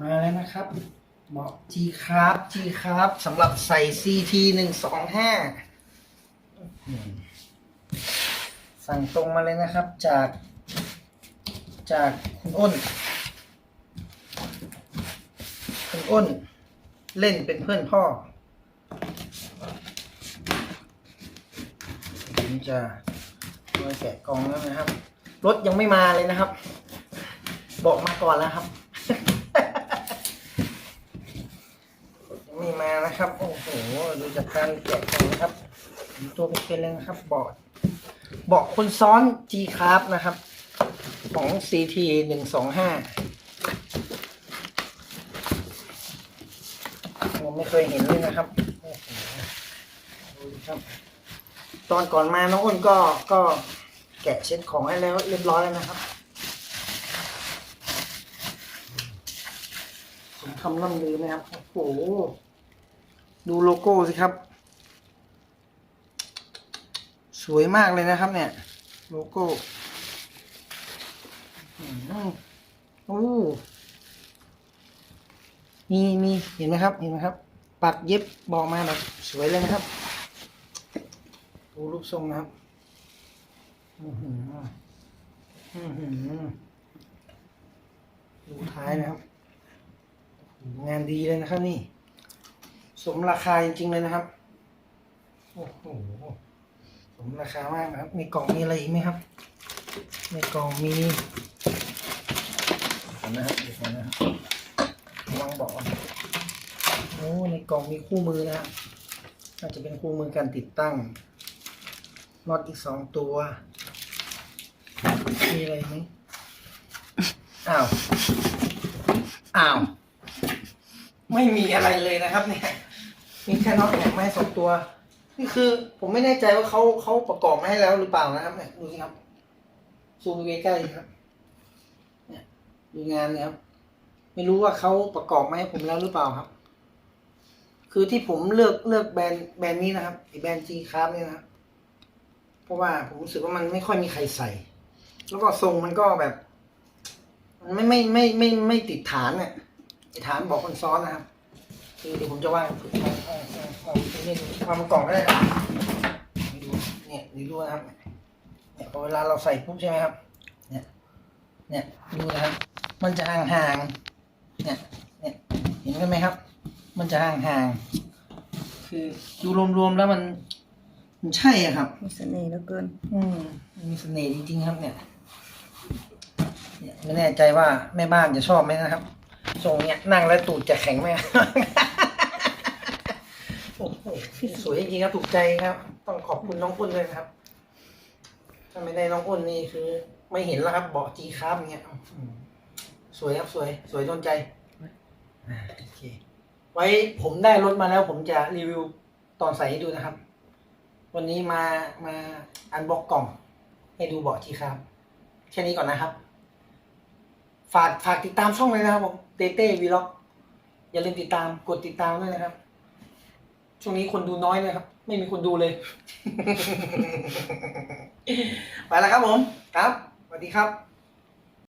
มาแล้วนะครับเบาะ G ครับ G ครับสำหรับใส่ CT หนึ่งสองห้าสั่งตรงมาเลยนะครับ จาก จากคุณอ้น คุณอ้น เล่นเป็นเพื่อนพ่อผมจะมาแกะกล่องแล้วนะครับ รถยังไม่มาเลยนะครับ บอกมาก่อนแล้วครับ ยังไม่มา นะครับโอ้โหดูจากการแกะกล่องนะครับดูตัวเป็นๆเลยนะครับเบาะเบาะคนซ้อน G ค r า f นะครับ ของ CT หนึ่งสองห้าผมไม่เคยเห็นเลยนะครับครับ ตอนก่อนมาน้องอ้นก็ก็แกะเช็ดของให้แล้วเรียบร้อยแล้วนะครับผมทำล่ำลือไหมครับ โอ้โห ดูโลโก้สิครับ สวยมากเลยนะครับเนี่ย โลโก้โอ้มีมีเห็นไหมครับ เห็นไหมครับ ปักเย็บบอกมาแบบสวยเลยนะครับ ดูรูปทรงนะครับอือหืออือหือดูท้ายนะครับ งานดีเลยนะครับนี่ สมราคาจริงๆเลยนะครับ โอ้โห สมราคามากนะครับในกล่องมีอะไรอีกไหมครับ ในกล่องมีดูนะครับเดี๋ยวนะครับวางบอกโอ้ในกล่องมีคู่มือนะครับน่าจะเป็นคู่มือการติดตั้งน็อตอีกสองตัว มีอะไรไหมอ้าว อ้าว ไม่มีอะไรเลยนะครับเนี่ย มีแค่น็อตแหนกไม้สองตัว นี่คือผมไม่แน่ใจว่าเขาเขาประกอบมาให้แล้วหรือเปล่านะครับเนี่ยดูสิครับ ซูมดูใกล้ๆครับ เนี่ยดูงานเนี่ยครับ ไม่รู้ว่าเขาประกอบมาให้ผมแล้วหรือเปล่าครับ คือที่ผมเลือกเลือกแบรนด์แบรนด์นี้นะครับไอแบรนด์จีคราฟเนี่ยนะครับ เพราะว่าผมรู้สึกว่ามันไม่ค่อยมีใครใส่ แล้วก็ทรงมันก็แบบมันไม่ไม่ไม่ไม่ไม่ติดฐานเนี่ยฐานบอกคนซ้อนนะครับ คือเดี๋ยวผมจะวางฝึกเอาเอาเอาเอาเอาเล่นวางบนกล่องก็ได้ครับนี่ดูเนี่ยนี่ดูนะครับเนี่ยพอเวลาเราใส่ปุ๊บใช่ไหมครับ เนี่ย เนี่ยดูนะครับ มันจะห่างๆ เนี่ย เนี่ย เห็นกันไหมครับ มันจะห่างๆ คือดูรวมๆแล้วมัน มันใช่อะครับ มีเสน่ห์เหลือเกิน อืมมันมีเสน่ห์จริงๆครับเนี่ย เนี่ยไม่แน่ใจว่าแม่บ้านจะชอบไหมนะครับ ทรงเนี่ยนั่งแล้วตูดจะแข็งไหมโอ้โหสวยจริงครับถูกใจครับ ต้องขอบคุณน้องอ้นเลยนะครับ ถ้าไม่ได้น้องอ้นนี่คือ ไม่เห็นแล้วครับเบาะจีคราฟเนี่ยสวยครับสวย สวยโดนใจโอเค ไว้ผมได้รถมาแล้ว ผมจะรีวิวตอนใส่ให้ดูนะครับ วันนี้มามาอันบ็อกกล่อง ให้ดูเบาะจีคราฟแค่นี้ก่อนนะครับ ฝากฝากติดตามช่องเลยนะครับผมเต้เต้วีล็อกอย่าลืมติดตามกดติดตามด้วยนะครับ ช่วงนี้คนดูน้อยเลยครับ ไม่มีคนดูเลย ไปแล้วครับผมครับสวัสดีครับ